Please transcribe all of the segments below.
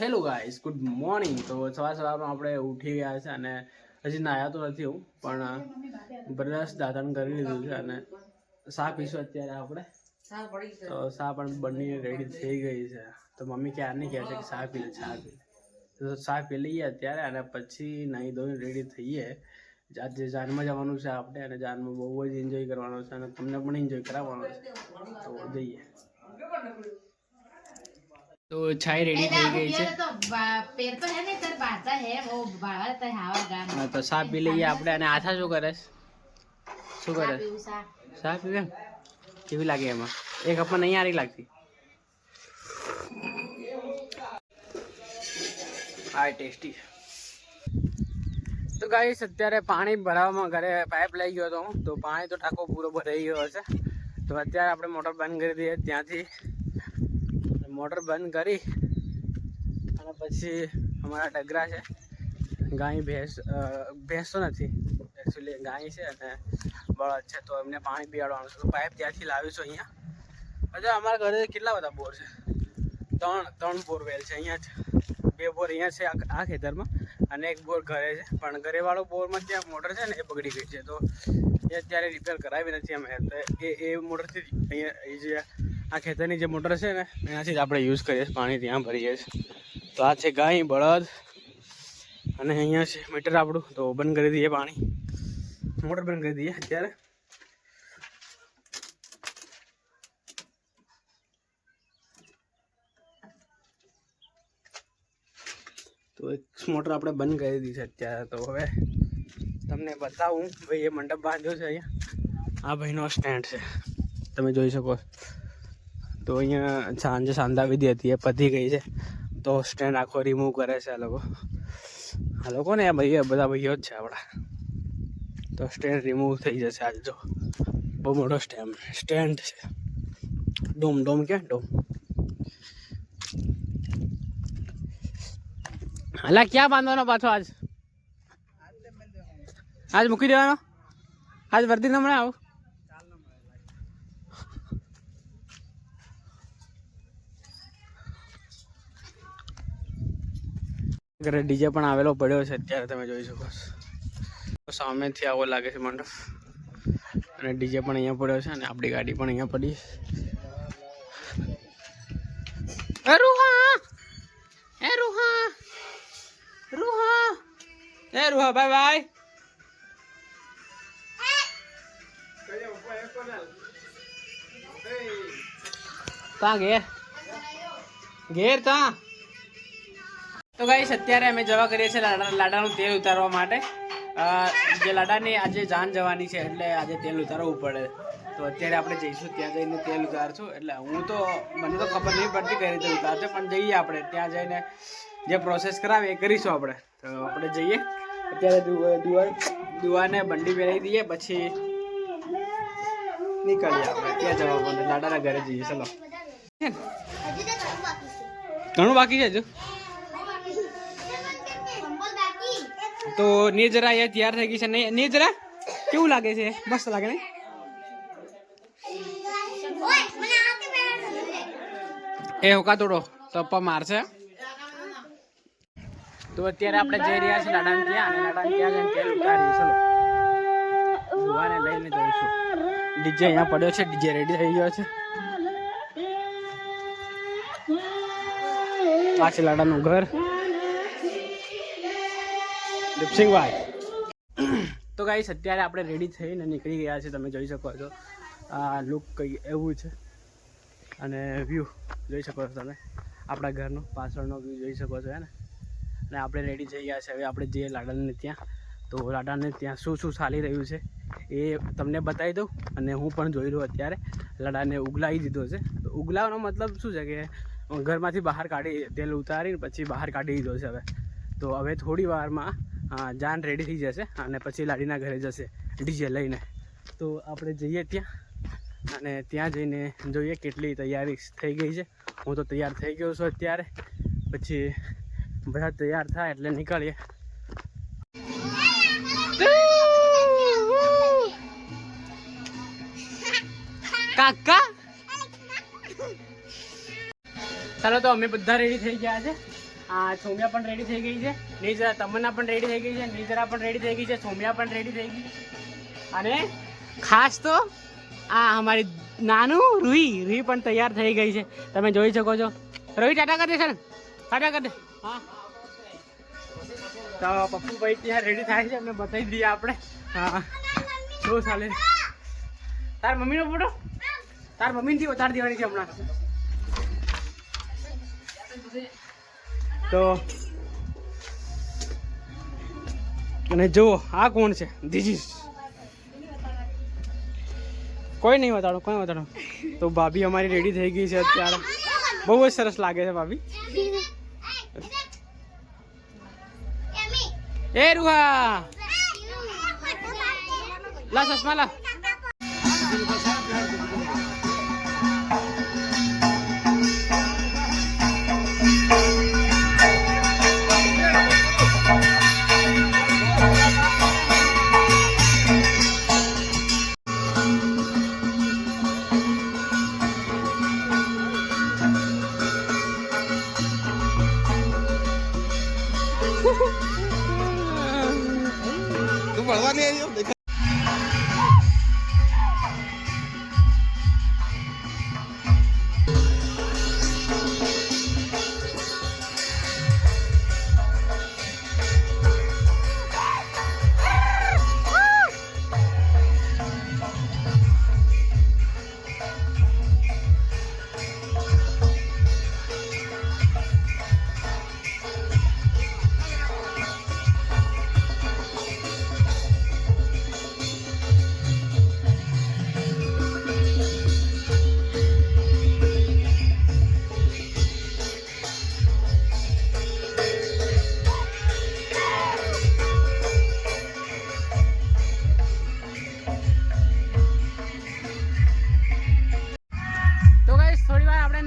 Hello guys good morning તો સવાર સવારમાં આપણે ઉઠી ગયા છે અને હજી નાયા તો નથી હું, પણ બ્રશ દાતન કરી લીધું છે અને સા પીશું અત્યારે આપણે. તો સા પણ બની રેડી થઈ ગઈ છે. તો મમ્મી ક્યારની કહે છે કે સા પી લે, સા પી તો સા પી લઈએ અત્યારે અને પછી નાહી ધોઈને રેડી થઈએ. આજે જાનમાં જવાનું છે આપણે અને જાનમાં બહુ જ એન્જોય કરવાનો છે અને તમને પણ એન્જોય કરાવવાનો છે. તો જઈએ. તો છાઈ રેડી થઈ ગઈ છે. તો હે પી લઈએ આપણે. અને આથા શું કરે શું કરે સા પીવે કેવી લાગે એમાં? એક આપણને નહીં આરી લાગતી. આ ટેસ્ટી તો ગાઈસ અત્યારે પાણી ભરાવામાં ઘરે પાઇપ લઈ ગયો હતો હું. તો પાણી તો ટાંકો પૂરો ભરાઈ ગયો હશે. તો અત્યારે આપણે મોટર બંધ કરી દઈએ ત્યાંથી. મોટર બંધ કરી અને પછી અમારા ડગરા છે. ગાય ભેંસ ભેંસો નથી. એકચ્યુઅલી ગાય છે અને બળદ છે, તો એમને પાણી પીવાડવાનું છે. તો પાઇપ ત્યાંથી લાવીશું અહીંયા. અચ્છા અમારા ઘરે કેટલા બધા બોર છે? ત્રણ ત્રણ બોરવેલ છે અહીંયા જ. બે બોર અહીંયા છે આ- આ ખેતરમાં અને એક બોર ઘરે છે. પણ ઘરેવાળો બોરમાં ત્યાં મોટર છે ને એ બગડી ગઈ છે. તો એ અત્યારે રિપેર કરાવી નથી અમે તો એ એ મોટરથી અહીંયા એ જે આ ખેતરની જે મોટર છે ને, એનાથી જ આપણે યુઝ કરીએ પાણી ત્યાં ભરીએ છીએ. તો આ છે ગાય, બળદ અને અહીંયા છે મીટર આપણું. તો બંધ કરી દઈએ પાણી. મોટર બંધ કરી દઈએ અત્યારે. તો એક મોટર આપણે બંધ કરી દીધી છે અત્યારે. તો હવે તમને બતાવું. ભાઈ એ મંડપ બાંધ્યો છે અહીંયા. આ ભાઈનો સ્ટેન્ડ છે. તમે જોઈ શકો તો અહીંયા સાંજે સાંધાવી વિધિ હતી, એ પતી ગઈ છે. તો સ્ટેન્ડ આખો રિમૂવ કરે છે આ લોકો. આ લોકો ને, આ ભાઈ બધા ભાઈઓ જ છે આપણા. તો સ્ટેન્ડ રિમૂવ થઈ જશે આજ જો. બહુ મોટો સ્ટેન્ડ સ્ટેન્ડ છે. ડોમ ડોમ ક્યાં? ડોમ. અલા, ક્યાં બાંધવાનો પાછો આજ? આજ મૂકી દેવાનો? આજ વર્દી નમણે આવું. ઘરે ડીજે પણ આવેલો પડ્યો છે, અત્યારે તમે જોઈ શકો છો. સામેથી આવો લાગે છે મંડપ. અને ડીજે પણ અહીંયા પડ્યો છે અને આપણી ગાડી પણ અહીંયા પડી ઘેર. ઘેર તા. તો ગાઈશ અત્યારે અમે જવા કરીએ છીએ લાડા લાડાનું તેલ ઉતારવા માટે. જે લાડાની આજે જાન જવાની છે એટલે આજે તેલ ઉતારવું પડે. તો અત્યારે આપણે જઈશું ત્યાં જઈને તેલ ઉતારશું. એટલે હું તો મને તો ખબર નહીં પડતી કઈ રીતે ઉતારશે પણ જઈએ આપણે. ત્યાં જઈને જે પ્રોસેસ કરાવે એ કરીશું આપણે. તો આપણે જઈએ. અત્યારે દુવા દુવા દુવાને બંડી પહેરાવી દઈએ પછી નીકળીએ આપણે. ત્યાં જવા માટે. લાડાના ઘરે જઈએ. ચલો. ઘણું બાકી છે હજુ? તો નેજરા અહીંયા તૈયાર થઈ ગઈ છે. નેજરા, કેવું લાગે છે? મસ્ત લાગે ને? એ હોકા તોડો તો પપ્પા મારશે. તો અત્યારે આપણે જઈ રહ્યા છીએ લાડાને ત્યાં અને લાડાને ત્યાં જઈને તેલ ઉતારી ચલો. દુવાને લઈને જઈશું. ડીજે અહીંયા પડ્યો છે. ડીજે રેડી થઈ ગયો છે. પાછી લાડાનું ઘર. દીપસિંહભાઈ તો ગાઈસ અત્યારે આપણે રેડી થઈને નીકળી ગયા છે તમે જોઈ શકો છો. આ લુક કંઈ એવું છે. અને વ્યૂ જોઈ શકો છો તમે. આપણા ઘરનો પાછળનો વ્યૂ જોઈ શકો છો, હે ને? અને આપણે રેડી થઈ ગયા છે હવે આપણે જઈએ લાડાને ત્યાં. તો લાડાને ત્યાં શું શું ચાલી રહ્યું છે એ તમને બતાવી દઉં. અને હું પણ જોઈ રહ્યો અત્યારે. લાડાને ઉગલાવી દીધો છે. તો ઉગલાવવાનો મતલબ શું છે કે, ઘરમાંથી બહાર કાઢી તેલ ઉતારીને પછી બહાર કાઢી દીધો છે હવે. તો હવે થોડી વારમાં જાન રેડી થઈ જશે અને પછી લાડીના ઘરે જશે ડીજે લઈને. તો આપણે જઈએ ત્યાં અને ત્યાં જઈને જોઈએ કેટલી તૈયારી થઈ ગઈ છે. હું તો તૈયાર થઈ ગયો છું અત્યારે. પછી બધા તૈયાર થાય એટલે નીકળીએ. કાકા? ચાલો તો અમે બધા રેડી થઈ ગયા છે. આ સોમ્યા પણ રેડી થઈ ગઈ છે. નિજરા તમન્ના પણ રેડી થઈ ગઈ છે. નિજરા પણ રેડી થઈ ગઈ છે. સોમ્યા પણ રેડી થઈ ગઈ. અને ખાસ તો આ અમારી નાનું રૂહી રૂહી પણ તૈયાર થઈ ગઈ છે. તમે જોઈ શકો છો. રોહી ટાટા કરી દે ને ટાટા કરી દે. હા. તો પપ્પુભાઈ ત્યાં રેડી થાય છે. અમને બતાવી દઈએ આપણે. હા. બહુ ચાલે? તાર મમ્મીનો ફોટો તાર મમ્મીથી ઉતારી દેવાની છે હમણાં. તો અને જુઓ, આ કોણ છે? ધીજીસ કોઈ નહીં બતાડો, કોઈ બતાડો. તો ભાભી અમારી રેડી થઈ ગઈ છે અત્યારે. બહુ જ સરસ લાગે છે ભાભી. એ રૂહા! લા લા.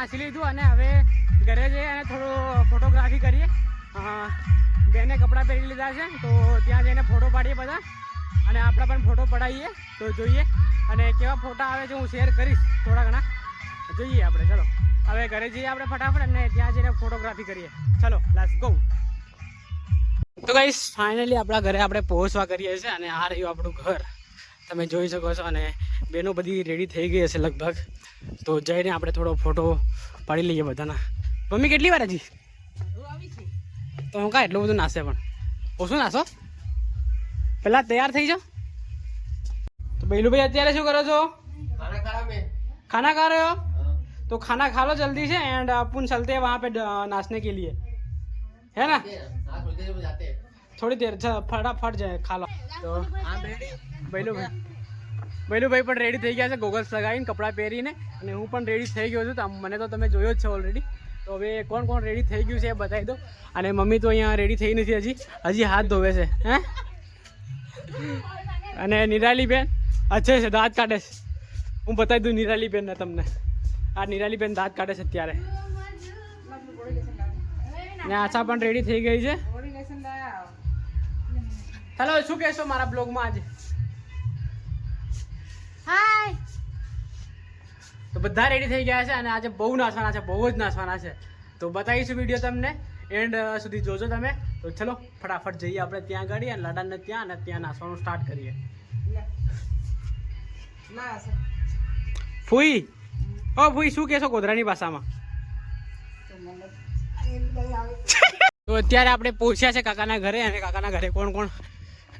નાસી લીધું અને હવે ઘરે જઈએ અને થોડું ફોટોગ્રાફી કરીએ. બેને કપડાં પહેરી લીધા છે, તો ત્યાં જઈને ફોટો પાડીએ બધા. અને આપણે પણ ફોટો પડાવીએ, તો જોઈએ. અને કેવા ફોટા આવે છે હું શેર કરીશ, થોડા ઘણા. જોઈએ આપણે, ચલો. હવે ઘરે જઈએ આપણે ફટાફટ અને ત્યાં જઈને ફોટોગ્રાફી કરીએ. ચલો લેટ્સ ગો તો ગાઈશ ફાઇનલી આપણા ઘરે આપણે પહોંચવા કરીએ છીએ અને આ રહ્યું આપણું ઘર. તમે જોઈ શકો છો અને બેનો બધી રેડી થઈ ગઈ હશે લગભગ. તો જઈને આપણે થોડો ફોટો પાડી લઈએ બધાના. મમ્મી કેટલી વાર હજી? તો હું કાંઈ એટલું બધું નાશે પણ. ઓછું નાશો પહેલાં તૈયાર થઈ જાઓ. તો ભાઈ અત્યારે શું કરો છો? ખાના ખા રહ્યો? તો ખાના ખા લો જલ્દી છે એન્ડ અપુન ચલતે વહાં પે નાચને કે લીએ. હે ના? થોડી દેર ફટાફટ જાય, ખાલો. તો બૈલુભાઈ બૈલુભાઈ પણ રેડી થઈ ગયા છે ગોગલ્સ લગાવીને કપડાં પહેરીને. અને હું પણ રેડી થઈ ગયો છું, તો મને તો તમે જોયો જ છે ઓલરેડી તો હવે કોણ કોણ રેડી થઈ ગયું છે એ બતાવી દો અને મમ્મી તો અહીંયા રેડી થઈ નથી હજી. હજી હાથ ધોવે છે, હે? અને નિરાલી બેન અચ્છે, છે, દાંત કાઢે છે. હું બતાવી દઉં નિરાલી બેનને તમને. આ નિરાલી બેન દાંત કાઢે છે અત્યારે. ને આશા પણ રેડી થઈ ગઈ છે. હેલો શું કહેશો મારા બ્લોગમાં આજે? હાય તો બધા રેડી થઈ ગયા છે અને આજે બહુ નાસવાના છે બહુ જ નાસવાના છે. તો બતાવીશું વીડિયો તમને એન્ડ સુધી જોજો તમે. તો ચલો ફટાફટ જઈએ આપણે ત્યાં ગાડી અને લડાને ત્યાં અને ત્યાં નાસવાનું સ્ટાર્ટ કરીએ. ફૂઈ. ઓ ફૂઈ શું કહેશો ગોધરાની ભાષામાં? તો અત્યારે આપણે પહોંચ્યા છે કાકાના ઘરે અને કાકાના ઘરે કોણ કોણ?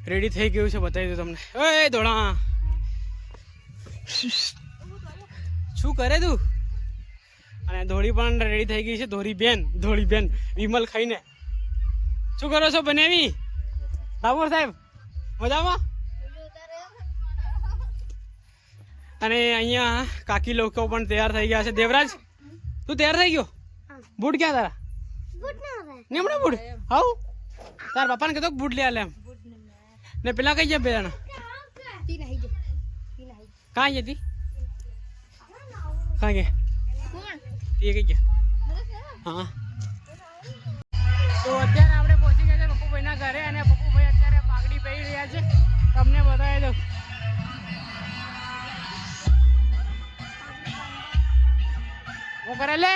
રેડી થઈ ગયું છે બતાવી દઉં તમને. એ ધોળા. શું કરે તું? અને ધોળી પણ રેડી થઈ ગઈ છે ધોળી બેન ધોળી બેન વિમલ ખાઈને. શું કરો છો બનાવી? ડાબોર સાહેબ મજામાં? અને અહીંયા કાકી લોકો પણ તૈયાર થઈ ગયા છે. દેવરાજ તું તૈયાર થઈ ગયો? બૂટ ક્યાં તારા? નીમડા બૂટ? હાઉ? તાર બાપાને કીધો બૂટ લે આલે એમ. ને પેલા કઈ જાય પેલા કાં જતી કાં? ગયા એ કઈ ગયા હા. તો અત્યારે આપણે પહોંચી ગયા છે પપ્પુભાઈના ઘરે અને પપ્પુભાઈ અત્યારે પાઘડી પહેરી રહ્યા છે. તમને બતાવી દઉં. હું કરે લે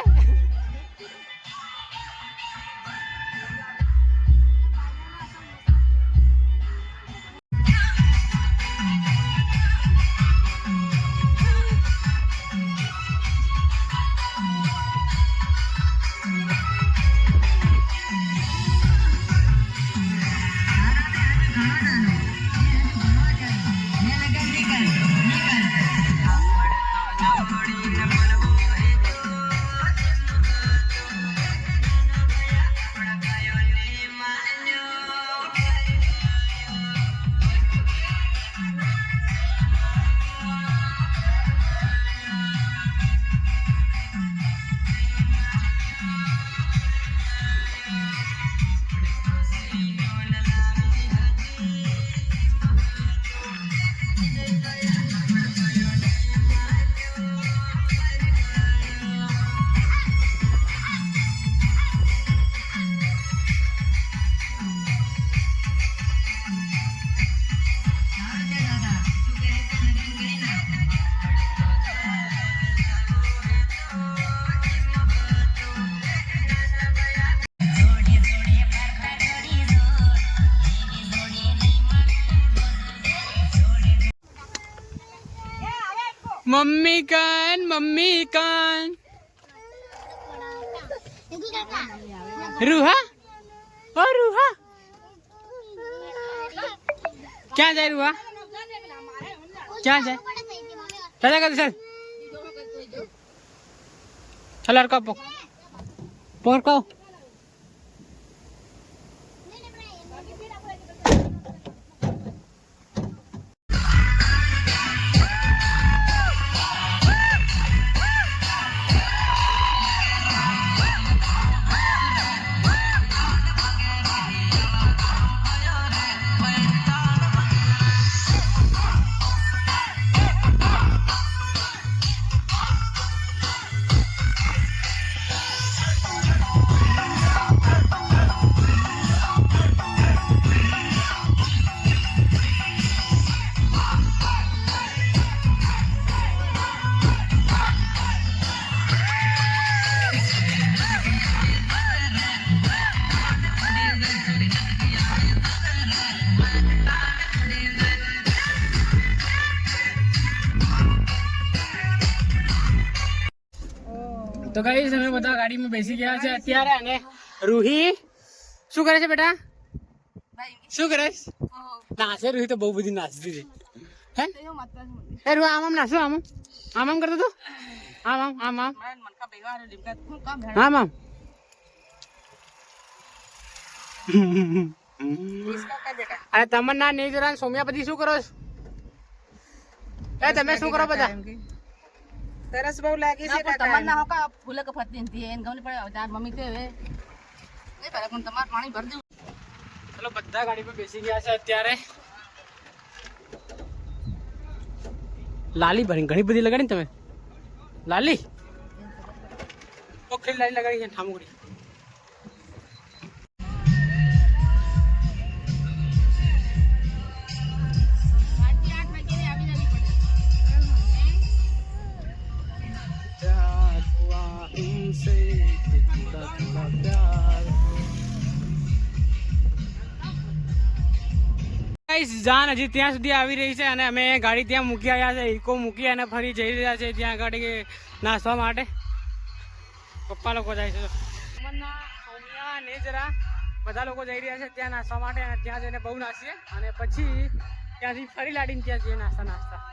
કાન, મમ્મી કાન. રૂહા? ઓ, રૂહા. ક્યાં જાય રૂહા? ક્યાં જાય? દાદા કર સર ચાલ. અરકા પો પોર કહો. તો કઈ અમે બધા ગાડીમાં બેસી ગયા છે અત્યારે અને રૂહી શું કરે છે બેટા? શું કરે છે? નાચે રૂહી તો બહુ બધી નાચતી હતી હે? એ રૂહી આમ આમ નાચો આમ આમ. આમ કરતો તો? આમ આમ આમ આમ. આમ આમ. અરે તમન્ના સોમ્યા પછી શું કરો છો? એ તમે શું કરો બધા? સરસ બહુ લાગી છે કાકા તમારના હોકા ફૂલે કે ફરતી નથી એને ગમે પડે તાર મમ્મી કે હવે નહીં પડે પણ તમારે પાણી ભરી દેવું ચલો બધા ગાડી પર બેસી ગયા છે અત્યારે લાલી ભરી ઘણી બધી લગાડી ને તમે લાલી ઓખરી લાલી લગાડી છે ઠામુકડી જાન હજી ત્યાં સુધી આવી રહી છે અને અમે ગાડી ત્યાં મૂકી આવ્યા છે. ઇકો મૂકી અને ફરી જઈ રહ્યા છે ત્યાં ગાડી નાસવા માટે. પપ્પા લોકો જાય છે. અમરના, નેજરા બધા લોકો જઈ રહ્યા છે ત્યાં નાસવા માટે અને ત્યાં જઈને બહુ નાસીએ. અને પછી ત્યાંથી ફરી લાડીને ત્યાં જઈએ નાસ્તા નાસ્તા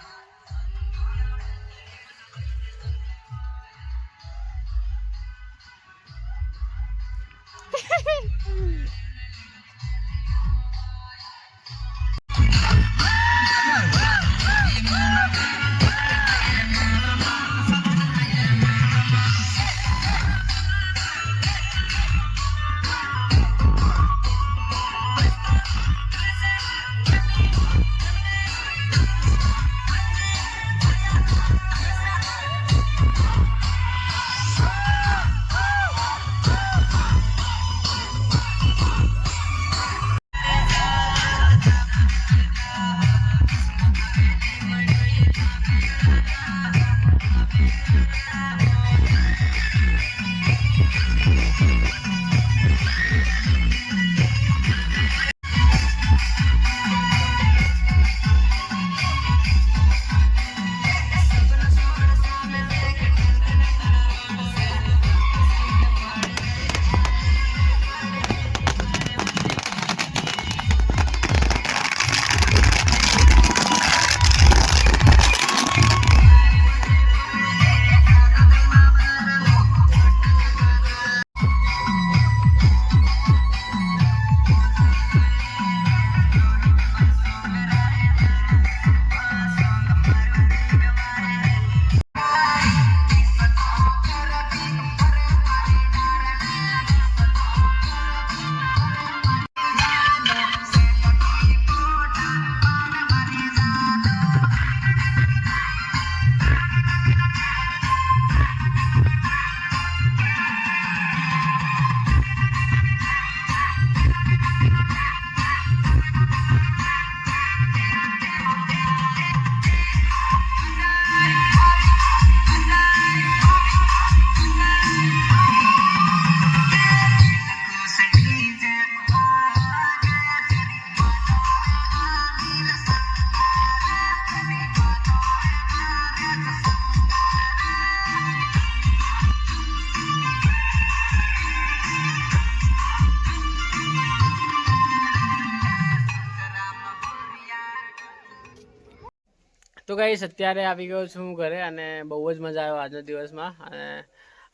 તો ગાઈસ, અત્યારે આવી ગયો છું ઘરે અને બહુ જ મજા આવ્યો આજના દિવસમાં. અને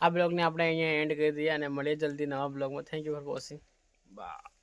આ બ્લોગને આપણે અહીંયા એન્ડ કરી દઈએ અને મળીએ જલ્દી નવા બ્લોગમાં. Thank you for watching bye